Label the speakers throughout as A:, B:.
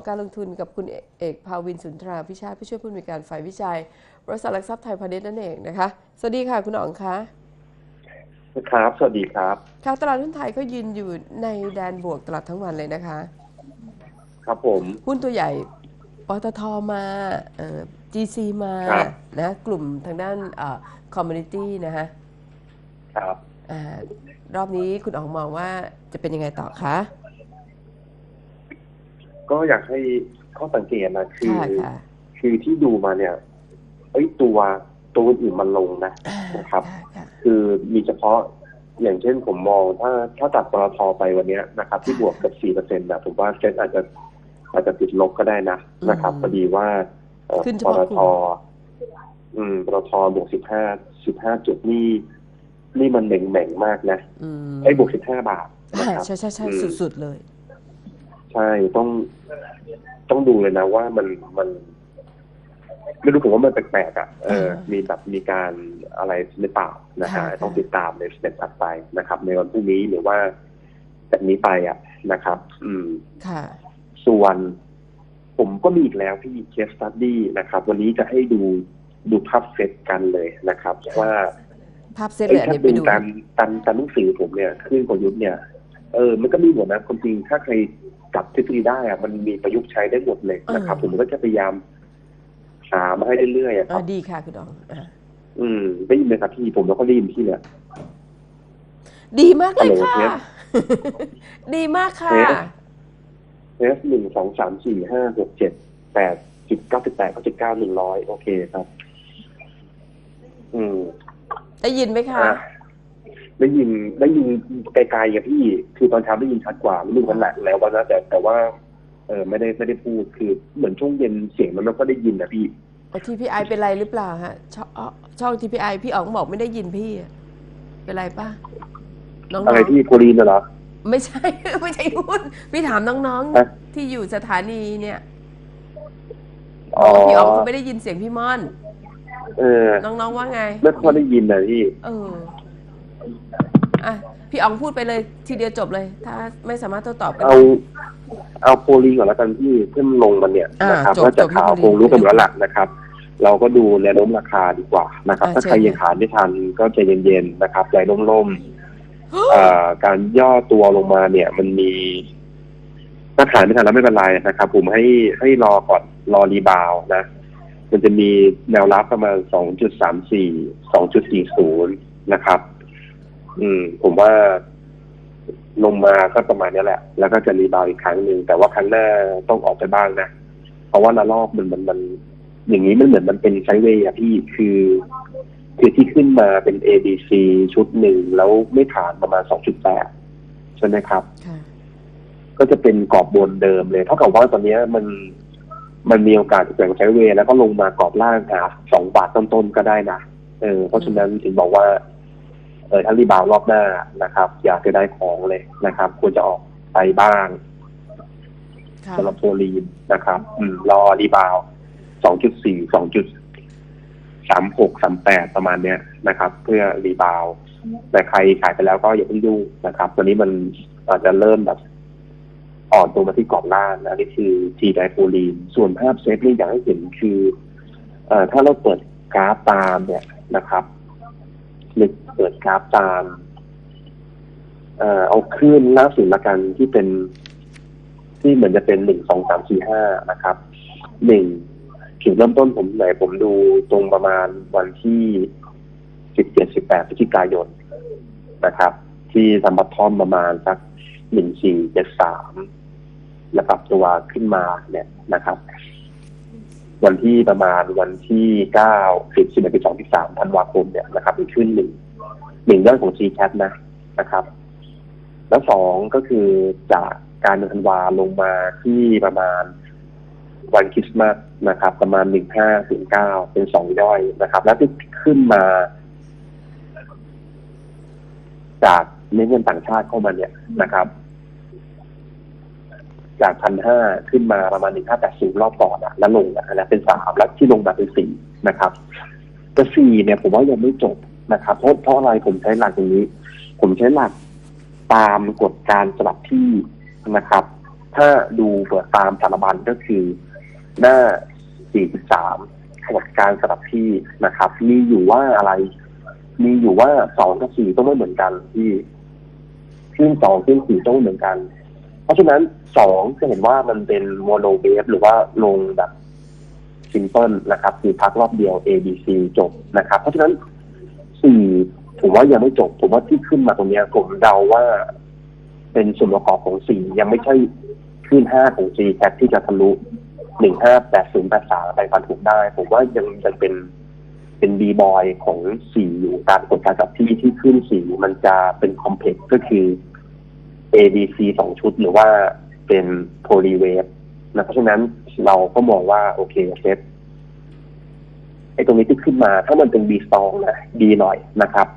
A: ของการลงทุนกับคุณเอกภาวินสุนทราพิชาติผู้ช่วยผู้อำนวยการฝ่ายวิจัย บริษัทหลักทรัพย์ไทยพาณิชย์นั่นเองนะคะ สวัสดีค่ะคุณอ๋องคะ
B: ครับ สวัสดีครับ
A: ค่ะตลาดหุ้นไทยก็ยืนอยู่ในแดนบวกตลอดทั้งวันเลยนะคะ
B: ครับผม
A: หุ้นตัวใหญ่ปตทมาเอ่อ GC มา
B: ครับ
A: นะกลุ่มทางด้านคอมมูนิตี้นะคะ
B: ครับ
A: อารอบนี้คุณอ๋องมองว่าจะเป็นยังไงต่อคะ
B: ก็อยากให้ข้อสังเกตนะคือ
A: ค่ะค่ะ
B: คือที่ดูมาเนี่ยเอ้ยตัวตัวอื่นมันลงนะนะครับะ
A: ค่ะ
B: คือมีเฉพาะอย่างเช่นผมมองถ้าถ้าตัดปตทไปวันเนี้ยนะครับ ที่บวกกับสี่เปอร์เซ็นต์นะผมว่าเซ็ตอาจจะอาจจะติดลบก็ได้นะนะครับพอดีว่าเอ่อ
A: ขึ้นเฉ
B: ป
A: พาะ
B: ต
A: ก
B: ท
A: ลุ่ม
B: อืมปตทบวกสิบห้าสิบห้าจุดนี่นี่มันเหม่งเหม่งๆมากนะ
A: อืม
B: ไอ้ยบวกสิบห้าบาทนะ
A: ค่ะ
B: ครับ
A: ใช่ใช่ใช่
B: อืม
A: สุดๆเลย
B: ใช่ต้องต้องดูเลยนะว่ามันมัน ไม่รู้ผมว่ามันแปลกๆอะเออ
A: อ่ามี
B: มีแบบมีการอะไรหรือเปล่านะฮะ
A: ค่ะ
B: ต้องติดตามในสเต็ปถัดไปนะครับ ในวันพรุ่งนี้หรือว่าจากนี้ไปอะนะครับ อืม
A: ค่ะ
B: ส่วนผมก็มีอีกแล้วที่เคสตัดดี้นะครับ วันนี้จะให้ดูดูภาพเซตกันเลยนะครับว่า
A: ภาพเซตเลยอัน
B: ถ้า
A: นี้ไป
B: ดู
A: ดู
B: ตามตามตามหนังสือผมเนี่ยขึ้นกลยุทธ์เนี่ย เออ มันก็มีหมดนะความจริงถ้าใคร จับทฤษฎีได้อะมันมีประยุกต์ใช้ได้หมดเลยนะครับ ผมก็จะพยายามหามาให้เรื่อยๆอะค
A: อ่า
B: รับ
A: ดีค่ะคุณอ๋องอ่า
B: อืมได้ยินไหมครับพี่ผมแล้วก็ได้ยินพี่เนี่ย
A: ดีมากเลย
B: ฮัลโหล
A: ค่ะ
B: เทส
A: ดีมากค่ะ
B: เทสเอสหนึ่งสองสามสี่ห้าหกเจ็ดแปดสิบเก้าสิบแปดเก้าสิบเก้าหนึ่งร้อยโอเคครับ อืม
A: ได้ยินไหมคะ
B: อะ ได้ยินได้ยินไกลๆกับพี่ คือตอนเช้าได้ยินชัดกว่าไม่รู้วันแหละแล้ววันนะแต่แต่ว่า เออไม่ได้ไม่ได้พูดคือเหมือนช่วงเย็นเสียงมันไม่ค่อยได้ยินนะพี่
A: ทีพีไอเป็นไรหรือเปล่าฮะ ช่องอ๋อช่องทีพีไอพี่อ๋องบอกไม่ได้ยินพี่อะเป็นไรป่ะน้อง
B: อะไร
A: ๆ
B: ที่โคลีนน่ะเหรอ
A: ไม่ใช่ไม่ใช่หุ้นพี่ถามน้อง
B: ฮะ
A: ๆที่อยู่สถานีเนี่ย
B: อ๋อ
A: พี่อ๋องเขาไม่ได้ยินเสียงพี่ม่อน
B: เออ
A: น้องๆว่าไง
B: ไม่ค่อยได้ยินนะพี่
A: เออ อะพี่อ๋องพูดไปเลยทีเดียวจบเลย ถ้าไม่สามารถโต้ตอบกัน
B: เอา เอาโคลีนก่อนแล้วกันพี่เพิ่มลงมันเนี่ย
A: อ่า
B: นะครับ
A: จบ
B: ว่าจะ
A: จบที่
B: ข่าว
A: โคลีน
B: คงรู้กันหมดแล้วล่ะนะครับ เราก็ดูแนวโน้มราคาดีกว่านะครับ
A: อ่า
B: ถ้าใคร
A: เชิญ
B: ยังขายไม่ทันก็ใจเย็นๆนะครับใจร่มๆเอ่อการย่อตัวลงมาเนี่ย มันมีถ้าขายไม่ทันแล้วไม่เป็นไรนะครับ ผมให้ให้รอก่อนรอรีบาวด์นะ มันจะมีแนวรับประมาณสองจุดสามสี่สองจุดสี่ศูนย์นะครับ อืม ผมว่าลงมาก็ประมาณนี้แหละ แล้วก็จะรีบาวด์อีกครั้งหนึ่งแต่ว่าครั้งหน้าต้องออกไปบ้างนะ เพราะว่าระลอกมันมันมัน อย่างนี้มันเหมือนมันเป็นไซด์เวย์อะพี่คือ คือที่ขึ้นมาเป็น A B C ชุดหนึ่งแล้วไม่ผ่านประมาณ2.8ใช่ไหมครับ
A: ค่ะ
B: ก็จะเป็นกรอบบนเดิมเลย เท่ากับว่าตอนเนี้ยมันมันมีโอกาสแกว่งไซด์เวย์แล้วก็ลงมากรอบล่างหาสองบาทต้นๆก็ได้นะเออเพราะฉะนั้นถึงบอกว่า เออถ้ารีบาวด์รอบหน้านะครับ อยากจะได้ของเลยนะครับ ควรจะออกไปบ้าง
A: ค่ะ
B: สำหรับโพลีนนะครับ อืม รอรีบาวสองจุดสี่สองจุดสามหกสามแปดประมาณเนี้ยนะครับ เพื่อรีบาวแต่ใครขายไปแล้วก็อย่าเพิ่งยุ่งนะครับตัวนี้มันอาจจะเริ่มแบบอ่อนตัวมาที่กรอบล่างนะนี่คือทีไดโพลีน ส่วนภาพเซตนี่อยากให้เห็นคือ เอ่อถ้าเราเปิดกราฟตามเนี่ยนะครับ หรือเปิดกราฟตาม เอ่อเอาคลื่นล่าสุดละกันที่เป็น ที่เหมือนจะเป็นหนึ่งสองสามสี่ห้านะครับหนึ่งจุดเริ่มต้นผมไหนผมดูตรงประมาณวันที่สิบเจ็ดสิบแปดพฤศจิกายนนะครับ ที่ทำบัตทอมประมาณสักหนึ่งสี่เจ็ดสามแล้วปรับตัวขึ้นมาเนี่ยนะครับ วันที่ประมาณวันที่เก้าสิบสิบเอ็ดสิบสองสิบสามธันวาคมเนี่ยนะครับมีขึ้นหนึ่งหนึ่งเรื่องของ g c a t นะนะครับ แล้วสองก็คือจากการเดือนธันวาลงมาที่ประมาณวันคริสต์มาสนะครับ ประมาณหนึ่งห้าถึงเก้าเป็นสองย่อยนะครับ แล้วที่ขึ้นมา จากเงินต่างชาติเข้ามาเนี่ยนะครับ จากพันห้าขึ้นมาประมาณหนึ่งห้าแปดสิบรอบก่อนอะแล้วลงอะแล้วเป็นสามแล้วที่ลงมาเป็นสี่นะครับแต่สี่เนี่ยผมว่ายังไม่จบนะครับ เพราะเพราะอะไรผมใช้หลักอย่างนี้ ผมใช้หลักตามกฎการสลับที่นะครับ ถ้าดูเปิดตามสารบัญก็คือหน้า43ขบวนกฎการสลับที่นะครับ มีอยู่ว่าอะไร มีอยู่ว่าสองกับสี่ต้องไม่เหมือนกันที่ขึ้นสองขึ้นสี่ต้องไม่เหมือนกัน ราะฉะนั้นสองจะเห็นว่ามันเป็นโมโนเวฟหรือว่าลงแบบซิมเพิลนะครับคือพักรอบเดียว A B C จบนะครับ เพราะฉะนั้นสี่ผมว่ายังไม่จบ ผมว่าที่ขึ้นมาตรงนี้ผมเดาว่า เป็นส่วนประกอบของสี่ยังไม่ใช่ขึ้นห้าของ G แคที่จะทะลุหนึ่งห้าแปดศูนย์แปดสามไปฟันถูกได้ ผมว่ายังยังเป็นเป็นบีบอยของสี่อยู่ตามกฎการจับที่ที่ขึ้นสี่มันจะเป็นคอมเพล็กซ์ก็คือ A B C สองชุดหรือว่าเป็นโพลีเวฟนะเพราะฉะนั้นเราก็มองว่าโอเคเซตไอ้ตรงนี้ที่ขึ้นมา ถ้ามันเป็น B ซองนะดีหน่อยนะครับ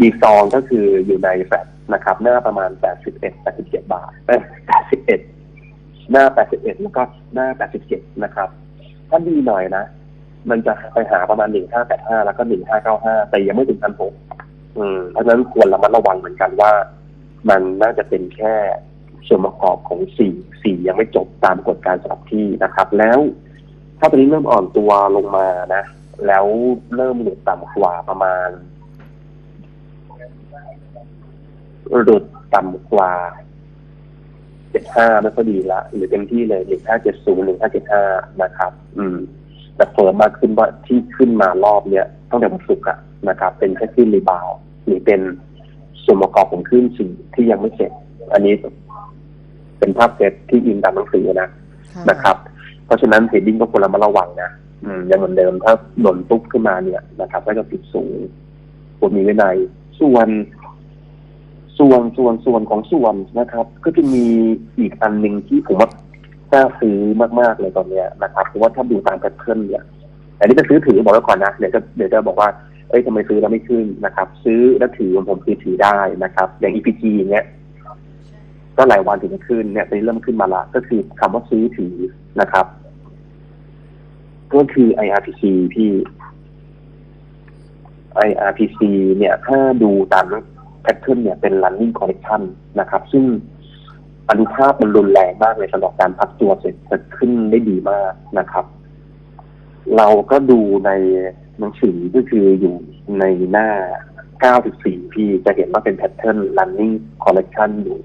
B: B ซองก็คืออยู่ในแฟลตนะครับ หน้าประมาณ 81 87 บาทเอ้ย81 หน้า 81 แล้วก็หน้า 87 นะครับ ถ้าดีหน่อยนะ มันจะไปหาประมาณ 1585 แล้วก็ 1595 แต่ยังไม่ถึงพันหกอืมเพราะฉะนั้นควรระมัดระวังเหมือนกันว่า มันน่าจะเป็นแค่ส่วนประกอบของสี่สี่ยังไม่จบตามกฎการสลับที่นะครับ แล้ว ถ้าตอนนี้เริ่มอ่อนตัวลงมานะ แล้วเริ่มหลุดต่ำกว่าประมาณหลุดต่ำกว่าเจ็ดห้าไม่ค่อยดีละ หรือเต็มที่เลยหนึ่งห้าเจ็ดศูนย์หนึ่งห้าเจ็ดห้านะครับ อืม แต่เฟิร์มมากขึ้นว่าที่ขึ้นมารอบเนี้ยตั้งแต่วันศุกร์อะนะครับ เป็นแค่ขึ้นรีบาวหรือเป็น ส่วนประกอบของขึ้นสี่ที่ยังไม่เสร็จ อันนี้เป็นภาพเซตที่อิงตามหนังสือนะ
A: ค่ะ
B: นะครับ เพราะฉะนั้นเทรดดิ้งก็ควรระมัดระวังนะอืมยังเหมือนเดิมถ้าหล่นปุ๊บขึ้นมาเนี่ยนะครับ ก็จะติดสูงควรมีวินัยส่วน ส่วนส่วนส่วนของส่วนนะครับ ก็จะมีอีกอันหนึ่งที่ผมว่าน่าซื้อมากๆเลยตอนเนี้ยนะครับเพราะว่าถ้าดูตามแพทเทิร์นเนี่ยอันนี้จะซื้อถือบอกไว้ก่อนนะเดี๋ยวจะเดี๋ยวจะบอกว่า เอ้ยทำไมซื้อแล้วไม่ขึ้นนะครับ ซื้อแล้วถือของผมคือถือได้นะครับ อย่าง EPG อย่างเงี้ยก็หลายวันถึงจะขึ้นเนี่ยตอนนี้เริ่มขึ้นมาละก็คือคำว่าซื้อถือนะครับ ก็คือ IRPC พี่ IRPC เนี่ย ถ้าดูตามแพทเทิร์นเนี่ยเป็น running correction นะครับ ซึ่งอนุภาพมันรุนแรงมากเลยสำหรับการพักตัวเสร็จจะขึ้นได้ดีมากนะครับ เราก็ดูใน หนังสือก็คืออยู่ในหน้า 94 พี่จะเห็นว่าเป็นแพทเทิร์น running correction อยู่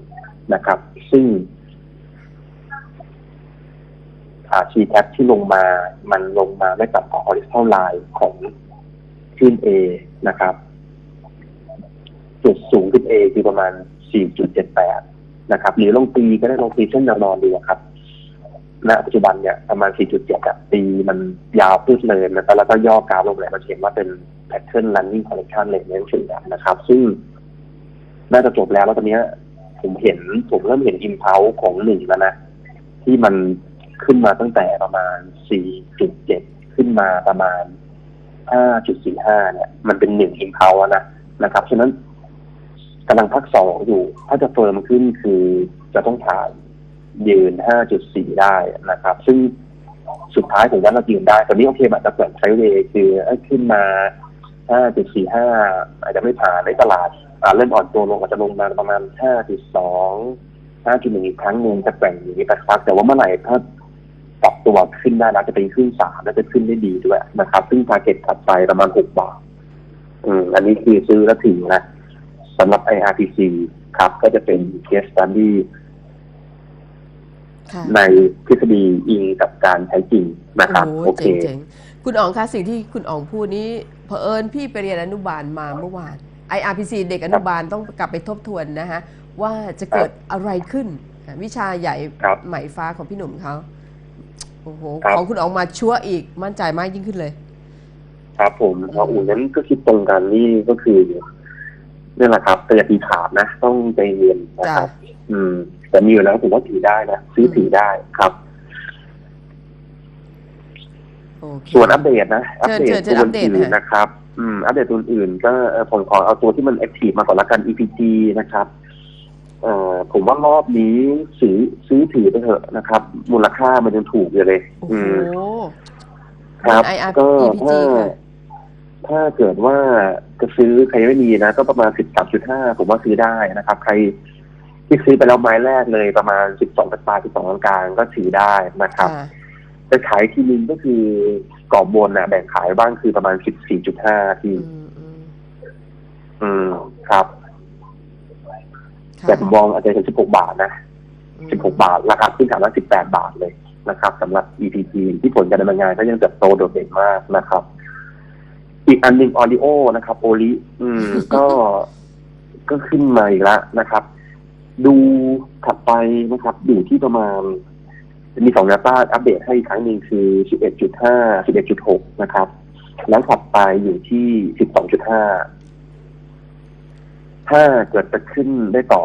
B: นะครับ ซึ่งอ่า T tab ที่ลงมา มันลงมาไม่ต่ำกว่า horizontal line ของขึ้น A นะครับ จุดสูงขึ้น A คือประมาณ 4.78 นะครับหรือลงตีก็ได้ลงตีเช่นแนวนอนดูอะครับ ณปัจจุบันเนี่ยประมาณ 4.7อะตีมันยาวพืดเลยนะครับแล้วก็ย่อกราฟลงเลยมันเห็นว่าเป็น pattern running correction เลยในหนังสือนะครับ ซึ่งน่าจะจบแล้วแล้วตอนนี้ผมเห็นผมเริ่มเห็นอิมเพาของหนึ่งแล้วนะ ที่มันขึ้นมาตั้งแต่ประมาณ 4.7 ขึ้นมาประมาณ 5.45 เนี่ย มันเป็นหนึ่งอิมเพาแล้วนะนะครับฉะนั้นกำลังพักสองอยู่ ถ้าจะเฟิร์มขึ้นคือจะต้องผ่าน ยืน 5.4 ได้นะครับ ซึ่งสุดท้ายผมว่าเรายืนได้ ตอนนี้โอเคมันจะเปิดไซเวย์คือขึ้นมา 5.45 อาจจะไม่ผ่านในตลาดเริ่มอ่อนตัวลงอาจจะลงมาประมาณ 5.2 5.1 อีกครั้งหนึ่งจะแกว่งอย่างนี้ไปสักแต่ว่าเมื่อไหร่ถ้าปรับตัวขึ้นได้แล้วจะเป็นขึ้นสามแล้วจะขึ้นได้ดีด้วยนะครับ ซึ่งทาร์เก็ตถัดไปประมาณ6บาท อืม อันนี้คือซื้อแล้วถือนะสำหรับ IRPC ครับ ก็จะเป็น case study
A: ค่ะ
B: ในทฤษฎีอิงกับการใช้จริงนะครับ
A: โอ้
B: โอ
A: โห
B: เค
A: เจ๋งๆคุณอ๋องคะสิ่งที่คุณอ๋องพูดนี้เผอิญพี่ไปเรียนอนุบาลมาเมื่อวาน IRPC เด็กอนุบาลต้องกลับไปทบทวนนะฮะ ว่าจะเกิดอะไรขึ้น วิชาใหญ่
B: ครับ
A: ไหมฟ้าของพี่หนุ่มเขาโอ้โห
B: ครับ
A: ของคุณอ๋องมาชัวร์อีกมั่นใจมากยิ่งขึ้นเลย
B: ครับผมเพราะอูนั้นก็คิดตรงกันนี่ก็คือนี่แหละครับแต่อย่าตีขาดนะ ต้องใจเย็นนะครับ อืม แต่มีอยู่แล้วผมว่าถือได้นะซื้อถือได้ครับ
A: โอเค
B: ส่วนอัปเดตนะ อัปเดต
A: เชิญเชิญ
B: ตัว
A: อัปเดต
B: อื่น
A: ฮะ
B: ๆนะครับ อืม อัปเดตตัวอื่นๆก็เอ่อผมขอเอาตัวที่มันแอคทีฟมาก่อนละกัน EPG นะครับเอ่อผมว่ารอบนี้ซื้อซื้อถือไปเถอะนะครับ มูลค่ามันยังถูกอยู่เลย
A: โอ้
B: อื
A: โห
B: มครับ
A: เป็น IR
B: ก็
A: EPG
B: ถ้า
A: ค่ะ
B: ถ้าเกิดว่าจะซื้อใครไม่มีนะ ก็ประมาณสิบสามจุดห้าผมว่าซื้อได้นะครับ ใคร ที่ซื้อไปแล้วไม้แรกเลยประมาณสิบสองปลายสิบสองกลางๆก็ถือได้นะครับ
A: ค่ะ
B: จะขายทีนึงก็คือกรอบบนนะแบ่งขายบ้างคือประมาณสิบสี่จุดห้าที
A: อืมอืม
B: อืมครับ
A: ค่ะ
B: แต่ผมมองอาจจะเป็นสิบหกบาทนะ
A: อืม
B: สิบหกบาท ราคาขึ้นฐานละสิบแปดบาทเลยนะครับสำหรับ EPP ที่ผลการดำเนินงานก็ยังเติบโตโดดเด่นมากนะครับ อีกอันหนึ่งออริโอนะครับ โอลิอืมก็ก็ขึ้นมาอีกแล้วนะครับ ดูถัดไปนะครับอยู่ที่ประมาณ มีสองแนวต้าอัปเดตให้อีกครั้งหนึ่งคือ 11.5 11.6 นะครับ แล้วถัดไปอยู่ที่ 12.5 ถ้าเกิดจะขึ้นได้ต่อ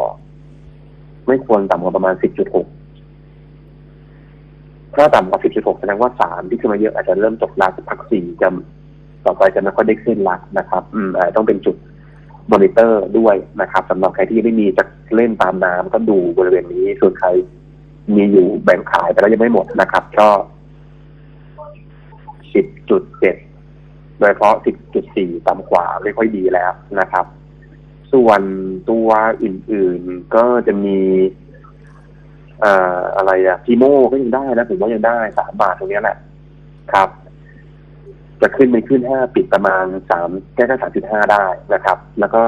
B: ไม่ควรต่ำกว่าประมาณ 10.6 ถ้าต่ำกว่า 10.6 แสดงว่าสามที่ขึ้นมาเยอะอาจจะเริ่มตกลาสักพักสี่จะต่อไปจะไม่ค่อยได้ขึ้นละนะครับ อืมต้องเป็นจุด มอนิเตอร์ด้วยนะครับสำหรับใครที่ยังไม่มีจะเล่นตามน้ำก็ดูบริเวณนี้ ส่วนใครมีอยู่แบ่งขายไปแล้วยังไม่หมดนะครับ ก็10.7โดยเฉพาะ10.4ต่ำกว่าไม่ค่อยดีแล้วนะครับ ส่วนตัวอื่นๆก็จะมีเอ่ออะไรอะทีโมก็ยังได้นะผมว่ายังได้สามบาทตรงนี้แหละครับ จะขึ้นไปขึ้นห้าปิดประมาณสามแค่แค่สามจุดห้าได้นะครับ แล้วก็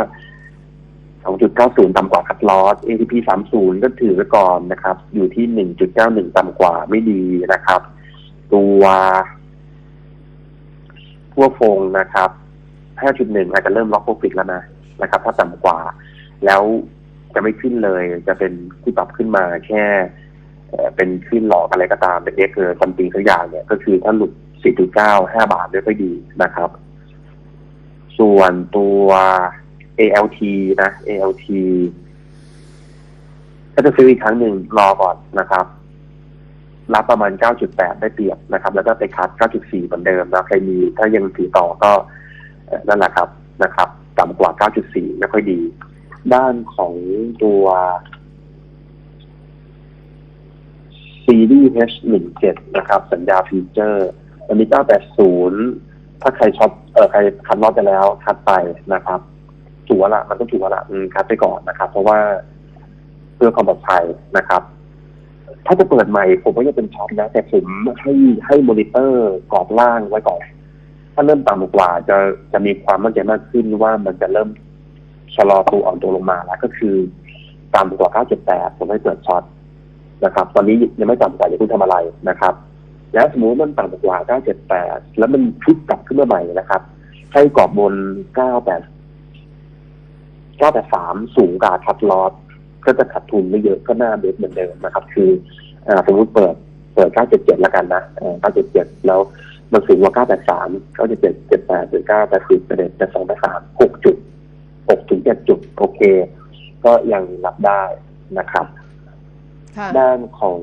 B: สองจุดเก้าศูนย์ต่ำกว่าคัดลอส ATP สามศูนย์ก็ถือไว้ก่อนนะครับ อยู่ที่หนึ่งจุดเก้าหนึ่งต่ำกว่าไม่ดีนะครับ ตัวพวกฟงนะครับห้าจุดหนึ่งอาจจะเริ่มล็อกโปรฟิตแล้วนะนะครับ ถ้าต่ำกว่า แล้วจะไม่ขึ้นเลย จะเป็นที่ปรับขึ้นมาแค่เป็นขึ้นหลอกอะไรก็ตามเป็นเอ็กเกอร์ซัมติงสักอย่างเนี่ย ก็คือถ้าหลุด 4.9 5 บาทไม่ค่ดีนะครับ ส่วนตัว ALT นะ ALT ก็จะซื้ออีกครั้งหนึ่งรอก่อนนะครับ รับประมาณ 9.8 ได้เปรียบนะครับ แล้วก็ไปคัด 9.4 เหมือนเดิมนะใครมีถ้ายังถือต่อก็นั่นแหละครับนะครับ ต่ำกว่า 9.4 ไม่ค่อยดี ด้านของตัวซีรีส์ H17 นะครับ สัญญาฟีเจอร์ วันนี้980 ถ้าใครช็อปเออใครคัดรอบไปแล้วคัดไปนะครับถูกวละมันต้องถูกวละอืมคัดไปก่อนนะครับ เพราะว่าเพื่อความปลอดภัยนะครับ ถ้าจะเปิดใหม่ผมว่าจะเป็นช็อปนะแต่ผมให้ให้มอนิเตอร์กรอบล่างไว้ก่อนถ้าเริ่มต่ำกว่าจะจะมีความมั่นใจมากขึ้นว่ามันจะเริ่มชะลอตัวอ่อนตัวลงมาแล้วก็คือต่ำกว่า9.8ผมให้เปิดช็อตนะครับ ตอนนี้ยังไม่ต่ำกว่าอย่าเพิ่งทำอะไรนะครับ แล้วสมมติว่ามันต่ำกว่า 978 แล้วมันพลิกกลับขึ้นมาใหม่นะครับ ให้กรอบบน 98 983 สูงกว่าคัดลอสก็จะขาดทุนไม่เยอะก็หน้าเบสเหมือนเดิมนะครับ คืออ่าสมมติเปิดเปิด 977 แล้วกันนะเอ่อ977 แล้วมันสูงกว่า 983 977 78หรือ980ประเด็น82 83 6 จุด 6 ถึง 7 จุด โอเค ก็ยังรับได้นะครับ
A: ค่ะ
B: ด้านของ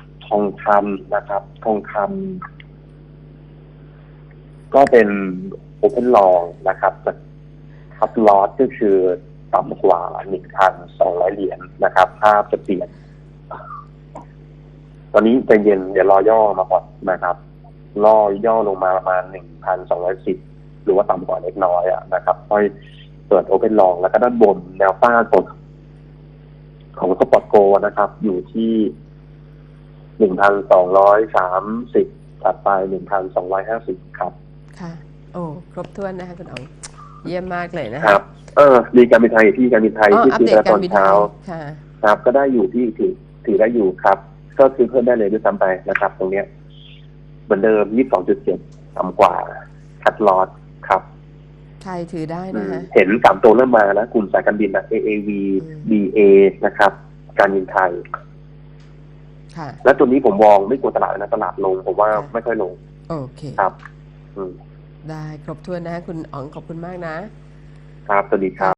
B: ท องคำนะครับ ทองคำก็เป็นโอเพนลองนะครับจากคับลอสก็คือต่ำกว่าหนึ่งพันสองร้อยเหรียญนะครับภาพจะเปลี่ยน ตอนนี้ใจเย็นเดี๋ยวรอย่อมาก่อนนะครับล่อย่อลงมาประมาณหนึ่งพันสองร้อยสิบหรือว่าต่ำกว่าเล็กน้อยอะนะครับค่อยเปิดโอเพนลองแล้วก็ด้านบนแนวต้านกดของสปอร์ตโกนะครับ อยู่ที่ หนึ่งพันสองร้อยสามสิบถัดไปหนึ่งพันสองร้อยห้าสิบครับ
A: ค่ะ โอ้ครบถ้วนนะคะคุณอ๋องเยี่ยมมากเลยนะ
B: ค
A: คะ
B: รับ เออดีการบินไทยที่การบินไทย
A: อ๋อ
B: ที่
A: อัป
B: ซื้อ
A: เดต
B: ไปต
A: การ
B: อน
A: บินไท
B: เช้า
A: ยค่ะ
B: ครับ ก็ได้อยู่ที่ถือถือได้อยู่ครับ ก็ซื้อเพิ่มได้เลยด้วยซ้ำไปนะครับ ตรงเนี้ยเหมือนเดิมยี่สิบสองจุดเจ็ดต่ำกว่าคัดลอสครับ
A: ไทยถือได้
B: อื
A: นะ
B: ม
A: คะ
B: เห็นสามตัวเริ่มมาแล้วกลุ่มสายการบินนะ AAV
A: อืม
B: BA นะครับ การบินไทย
A: ค่ะ
B: และตัวนี้ผมมองไม่กลัวตลาดนะตลาดลงผมว่า
A: ค่ะ
B: ไม่ค่อยลง
A: โอเค
B: ครับ อืม
A: ได้ครบถ้วนนะคะคุณอ๋องขอบคุณมากนะ
B: ครับสวัสดีครับ